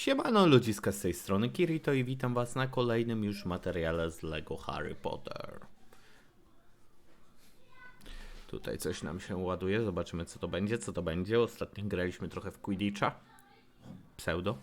Siemano ludziska z tej strony Kirito i witam was na kolejnym już materiale z LEGO Harry Potter. Tutaj coś nam się ładuje, zobaczymy co to będzie, co to będzie. Ostatnio graliśmy trochę w Quidditcha. Pseudo.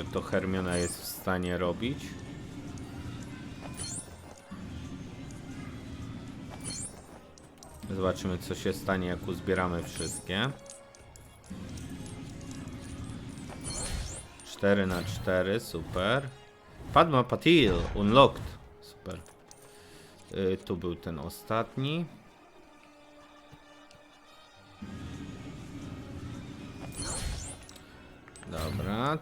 Że to Hermiona jest w stanie robić. Zobaczymy, co się stanie, jak uzbieramy wszystkie. 4 na 4 super. Padma Patil, unlocked. Super. Y, tu był ten ostatni.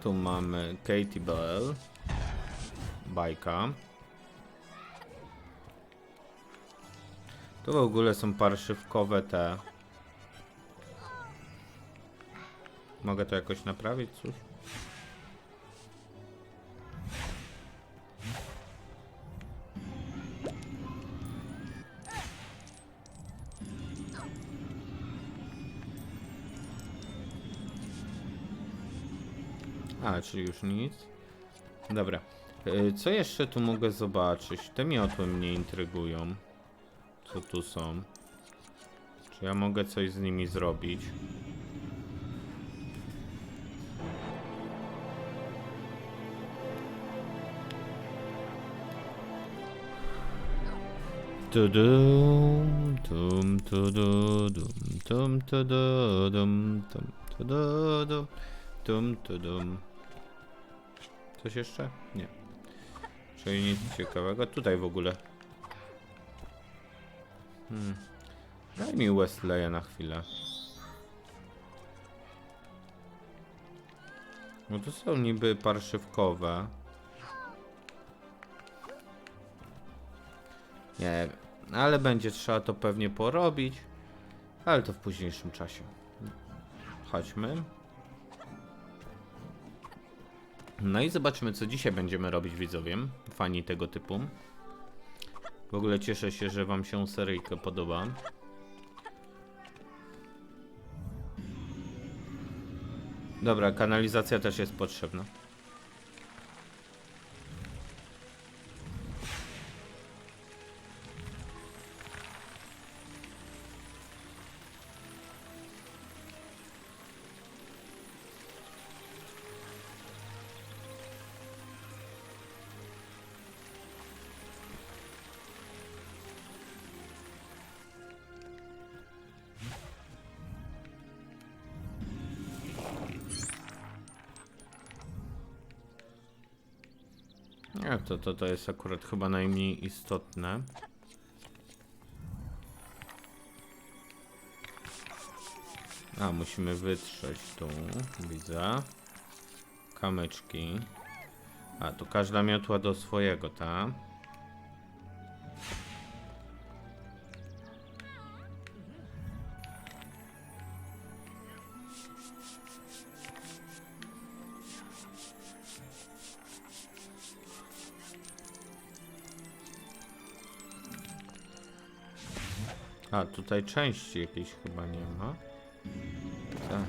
Tu mamy Katie Bell. Bajka. Tu w ogóle są parszywkowe te. Mogę to jakoś naprawić? Cóż. A, czyli już nic. Dobra. Y, Co jeszcze tu mogę zobaczyć? Te miotły mnie intrygują. Co tu są? Czy ja mogę coś z nimi zrobić? Tudum, tum, tududum, tum, tududum, tum, tududum, tum, tudum. Coś jeszcze? Nie. Czyli nic ciekawego. Tutaj w ogóle. Hmm. Daj mi Westleya na chwilę. No to są niby parszywkowe. Nie. Ale będzie trzeba to pewnie porobić. Ale to w późniejszym czasie. Chodźmy. No i zobaczymy, co dzisiaj będziemy robić widzowie. Fani tego typu. W ogóle cieszę się, że wam się seryjka podoba. Dobra, kanalizacja też jest potrzebna. To, to, to jest akurat chyba najmniej istotne. A, musimy wytrzeć tu, widzę. Kamyczki. A, tu każda miotła do swojego, ta. A, tutaj części jakiejś chyba nie ma. Tak.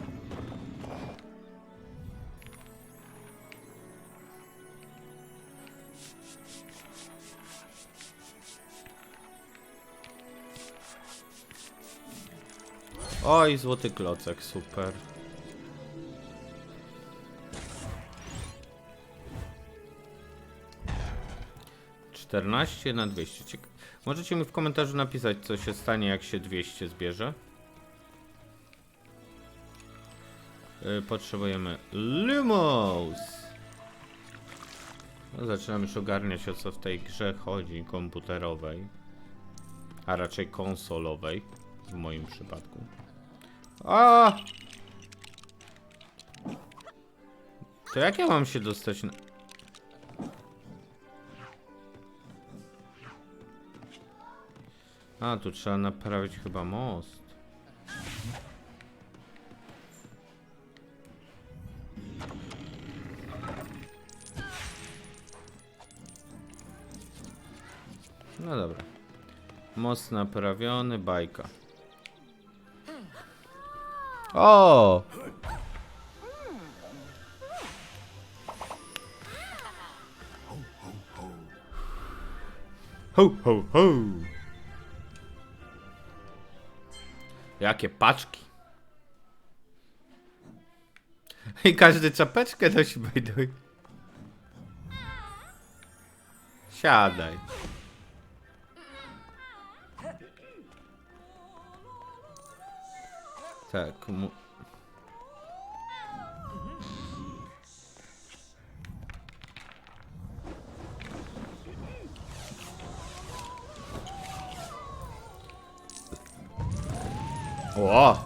Oj, złoty klocek, super. Czternaście na dwieście. Cieka Możecie mi w komentarzu napisać, co się stanie, jak się 200 zbierze. Yy, potrzebujemy Lumos. No, zaczynam już ogarniać, o co w tej grze chodzi komputerowej. A raczej konsolowej, w moim przypadku. A! To jak ja mam się dostać na... A, tu trzeba naprawić chyba most. No dobra. Most naprawiony, bajka. O! Ho, ho, ho! Jakie paczki! I każdy czapeczkę nosi, way. Siadaj. Tak, mu... O!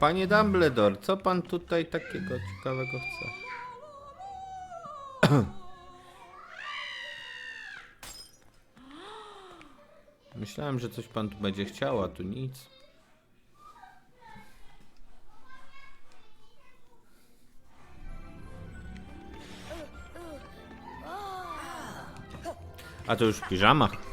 Panie Dumbledore, co pan tutaj takiego ciekawego chce? Myślałem, że coś pan tu będzie chciał, a tu nic. A to już w piżamach.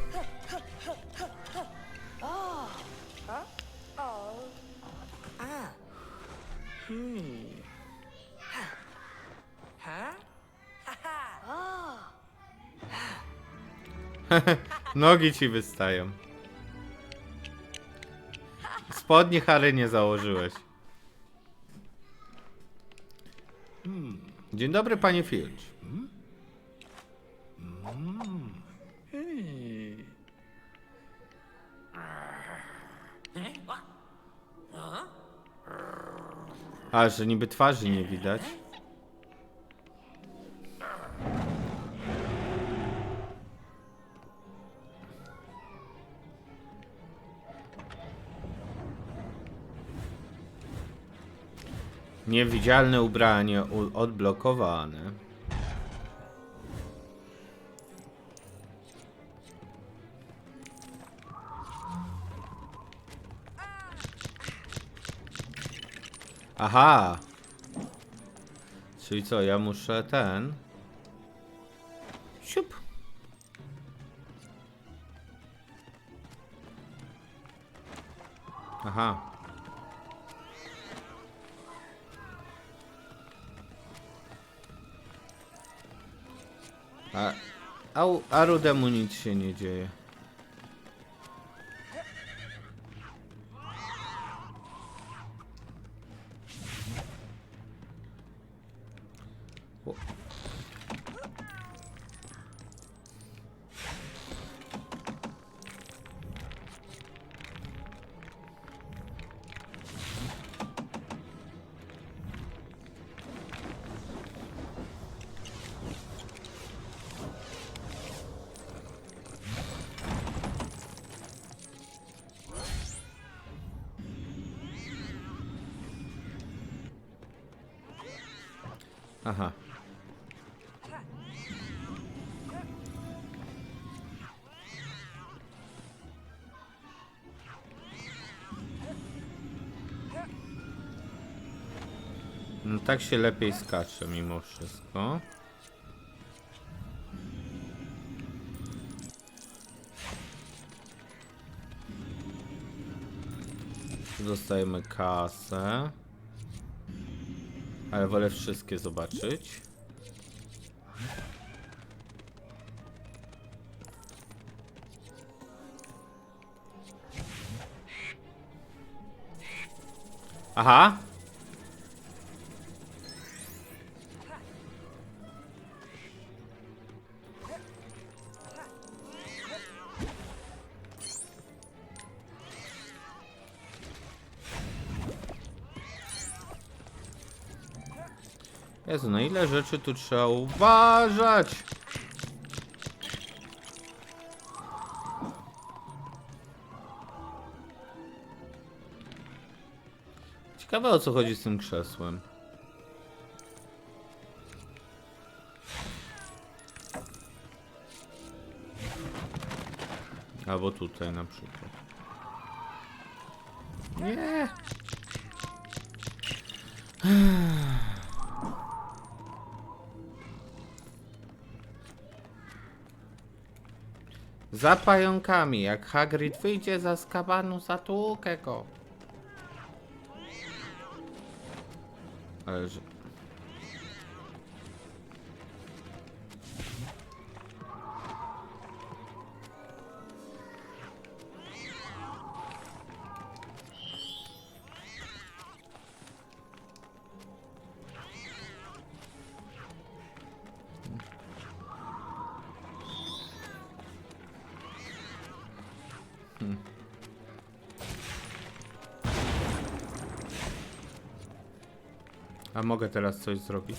Nogi ci wystają. Spodnie Harry nie założyłeś. Dzień dobry, panie Filch. A, że niby twarzy nie widać. Niewidzialne ubranie odblokowane. Aha! Czyli co, ja muszę ten... Siup! Aha. A, a rudemu nic się nie dzieje. No tak się lepiej skacze mimo wszystko. Tu Dostajemy kasę. Ale wolę wszystkie zobaczyć. Aha. Jezu, na ile rzeczy tu trzeba uważać? Ciekawe o co chodzi z tym krzesłem. Albo tutaj na przykład. Nie. Za pająkami, jak Hagrid wyjdzie za skabanu, zatłukę go. Ale. Mogę teraz coś zrobić?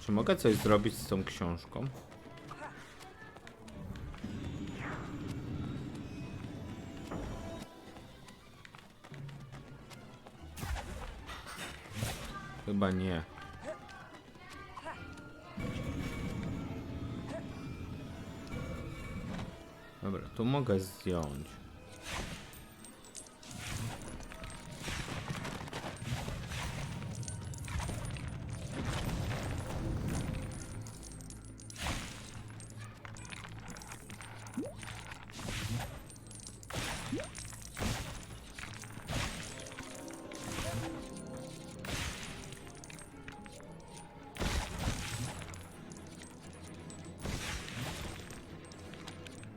Czy mogę coś zrobić z tą książką? Chyba nie. Dobra, tu mogę zdjąć.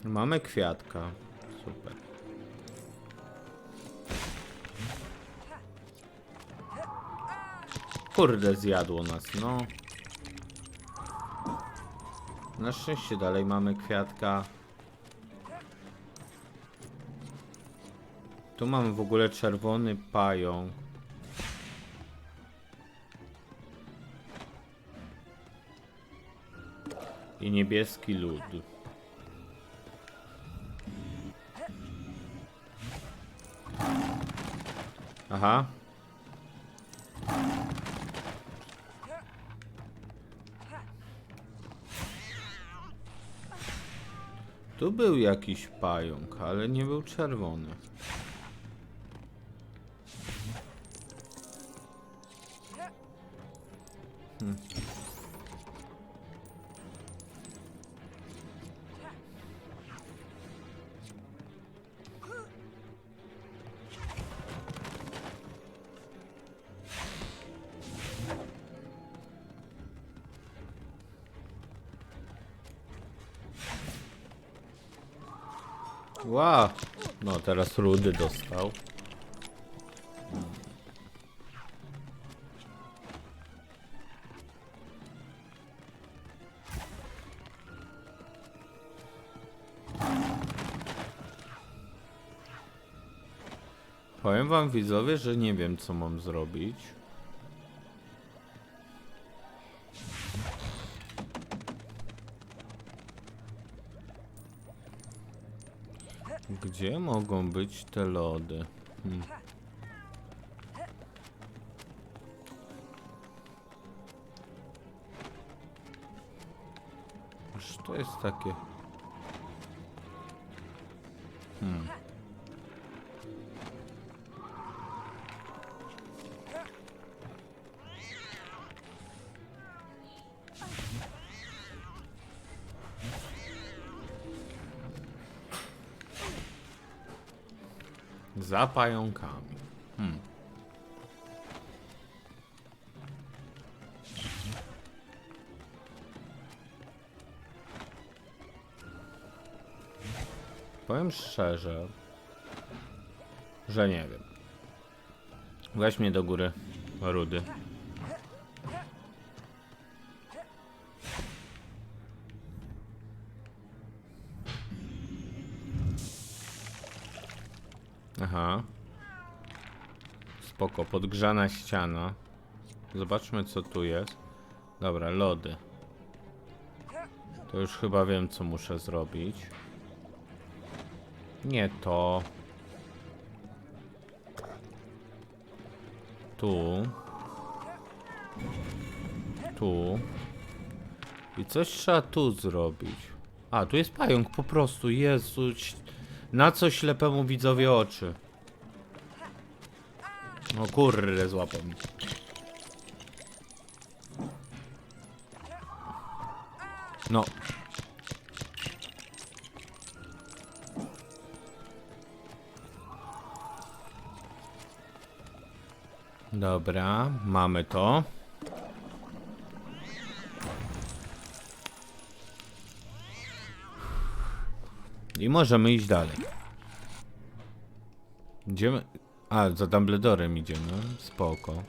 Mamy kwiatka. Super. Kurde, zjadło nas, no. Na szczęście dalej mamy kwiatka. Tu mamy w ogóle czerwony pająk. I niebieski lód. Aha. Tu był jakiś pająk, ale nie był czerwony. Ła! No teraz rudy dostał. Wam widzowie, że nie wiem co mam zrobić. Gdzie mogą być te lody? Hmm. To jest takie? Hmm. Za pająkami. Hmm. Powiem szczerze, że nie wiem. Weź mnie do góry, Rudy. Spoko, podgrzana ściana. Zobaczmy co tu jest. Dobra, lody. To już chyba wiem co muszę zrobić. Nie to. Tu. Tu. I coś trzeba tu zrobić. A, tu jest pająk po prostu. Jezu. Na co ślepemu widzowie oczy? No kurde, złapał mi. No. Dobra, mamy to. I możemy iść dalej. Idziemy. A, za Dumbledorem idziemy. Spoko.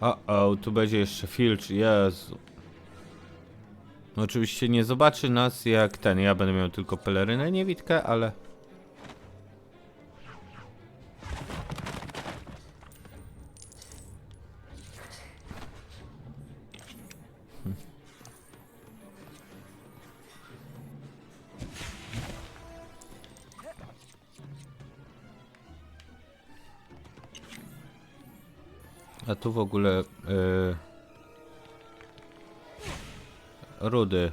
O, o, tu będzie jeszcze Filch. Jezu. No, Oczywiście nie zobaczy nas jak ten. Ja będę miał tylko pelerynę niewidkę, ale. A tu w ogóle. Yy... Rudy.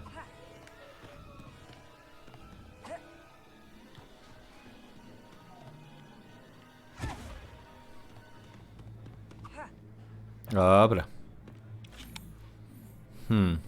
Dobra. Hmm.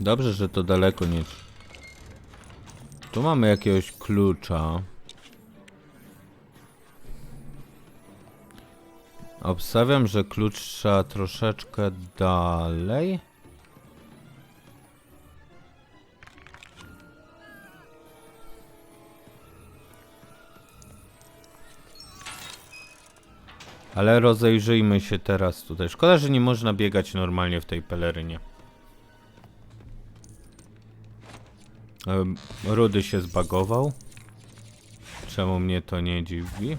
Dobrze, że to daleko nie. Tu mamy jakiegoś klucza. Obstawiam, że klucz trzeba troszeczkę dalej. Ale rozejrzyjmy się teraz tutaj. Szkoda, że nie można biegać normalnie w tej pelerynie. Rudy się zbagował. Czemu mnie to nie dziwi?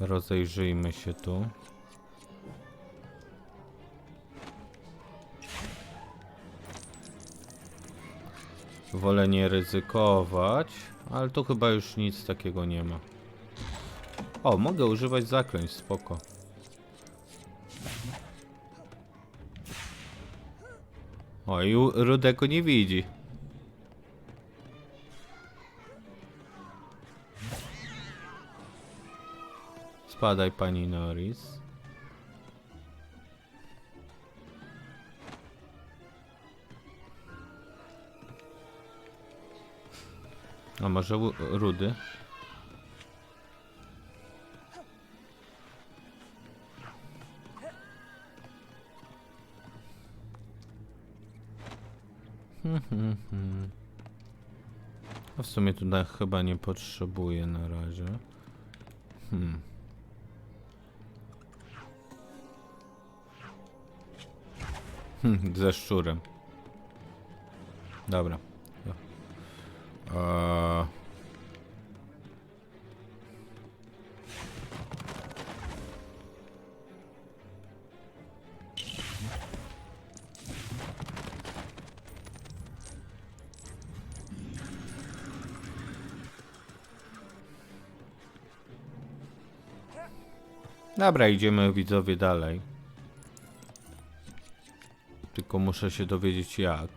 Rozejrzyjmy się tu. Wolę nie ryzykować, ale tu chyba już nic takiego nie ma. O, mogę używać zaklęć, spoko. O, i u- Rudego nie widzi. Spadaj, pani Norris. A może Rudy? A w sumie tutaj chyba nie potrzebuję na razie. Hmm. Hmm, ze szczurem. Dobra. Eee... Dobra, idziemy widzowie dalej. Tylko muszę się dowiedzieć jak.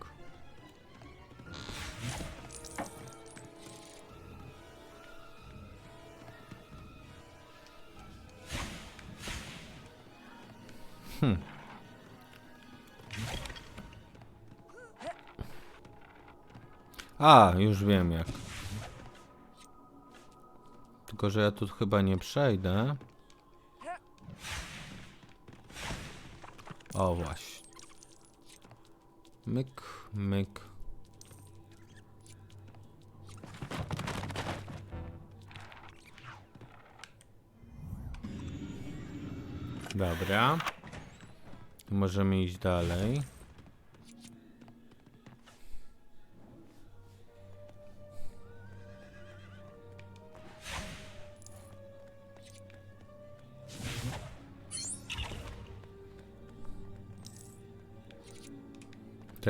Hmm. A, już wiem jak. Tylko, że ja tu chyba nie przejdę. O właśnie. Myk, myk. Dobra. Możemy iść dalej.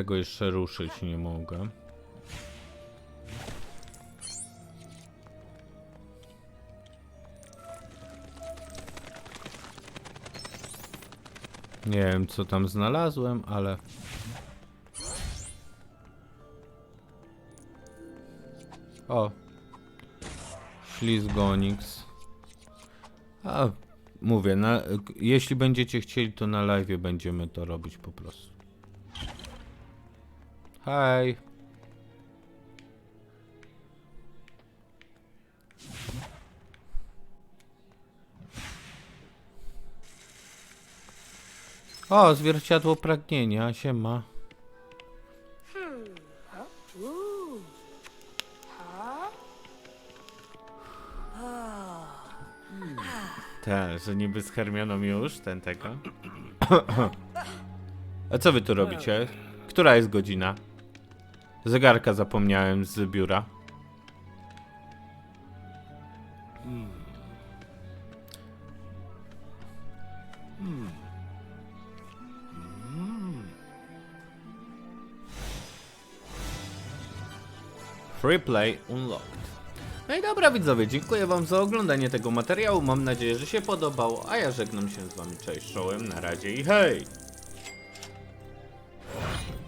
Tego jeszcze ruszyć nie mogę. Nie wiem, co tam znalazłem, ale... O. Ślizgonix. A, mówię, na, jeśli będziecie chcieli, to na live będziemy to robić po prostu. Hej. O, zwierciadło pragnienia, siema. Tak, że niby z Hermioną już, ten tego. A co wy tu robicie? Która jest godzina? Zegarka zapomniałem z biura. Free Play Unlocked. No i dobra widzowie, dziękuję wam za oglądanie tego materiału, mam nadzieję, że się podobało, a ja żegnam się z wami, cześć, czołem, na razie i hej!